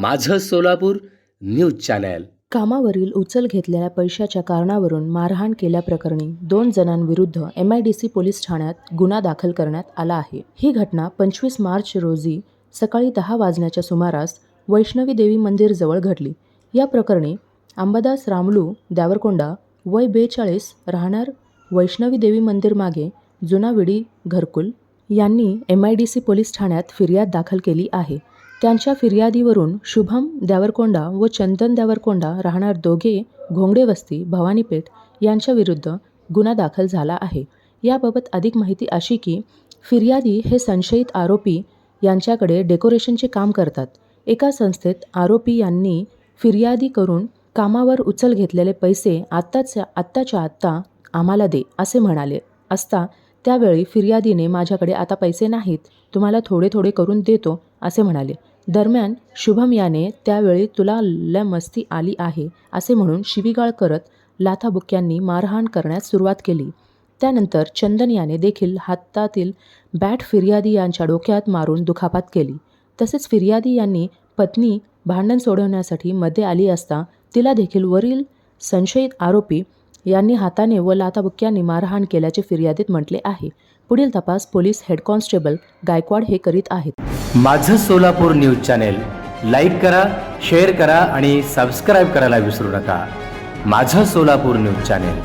माझं Solapur news channel. कामावरील उचल घेतलेल्या पैशाच्या कारणावरून मारहाण केल्याप्रकरणी दोन जणांविरुद्ध M I D C police ठाण्यात गुन्हा दाखल करण्यात आला आहे. ही घटना पंचवीस मार्च रोजी सकाळी दहा वाजण्याच्या सुमारास वैष्णवी देवी मंदिरजवळ घडली. या प्रकरणी अंबादास रामलू द्यावरकोंडा वय बेचाळीस राहणार वैष्णवी देवी मंदिर मागे जुना विडी घरकुल यांनी M I D C police ठाण्यात फिर्याद दाखल केली आहे. त्यांच्या फिर्यादीवरून शुभम द्यावरकोंडा व चंदन द्यावरकोंडा राहणार दोघे घोंगडे वस्ती भवानीपेठ यांच्याविरुद्ध गुन्हा दाखल झाला आहे. याबाबत अधिक माहिती अशी की फिर्यादी हे संशयित आरोपी यांच्याकडे डेकोरेशनचे काम करतात. एका संस्थेत आरोपी यांनी फिर्यादी करून कामावर उचल घेतलेले पैसे आत्ताच्या आत्ताच्या आत्ता आम्हाला दे असे म्हणाले असता त्यावेळी फिर्यादीने माझ्याकडे आता पैसे नाहीत तुम्हाला थोडे थोडे करून देतो असे म्हणाले. दरम्यान शुभम याने त्यावेळी तुला ल मस्ती आली आहे असे म्हणून शिवीगाळ करत लाथाबुक्यांनी मारहाण करण्यास सुरुवात केली. त्यानंतर चंदन याने देखील हातातील बॅट फिर्यादी यांच्या डोक्यात मारून दुखापात केली. तसेच फिर्यादी यांनी पत्नी भांडण सोडवण्यासाठी मध्ये आली असता तिला देखील वरील संशयित आरोपी यांनी हाताने व लाथाबुक्क्यांनी मारहाण केल्याचे फिर्यादीत म्हटले आहे. पुढील तपास पोलीस हेड कॉन्स्टेबल गायकवाड हे करीत आहेत. माझं सोलापूर न्यूज चॅनेल लाईक करा शेअर करा आणि सबस्क्राईब करायला विसरू नका. माझं सोलापूर न्यूज चॅनेल.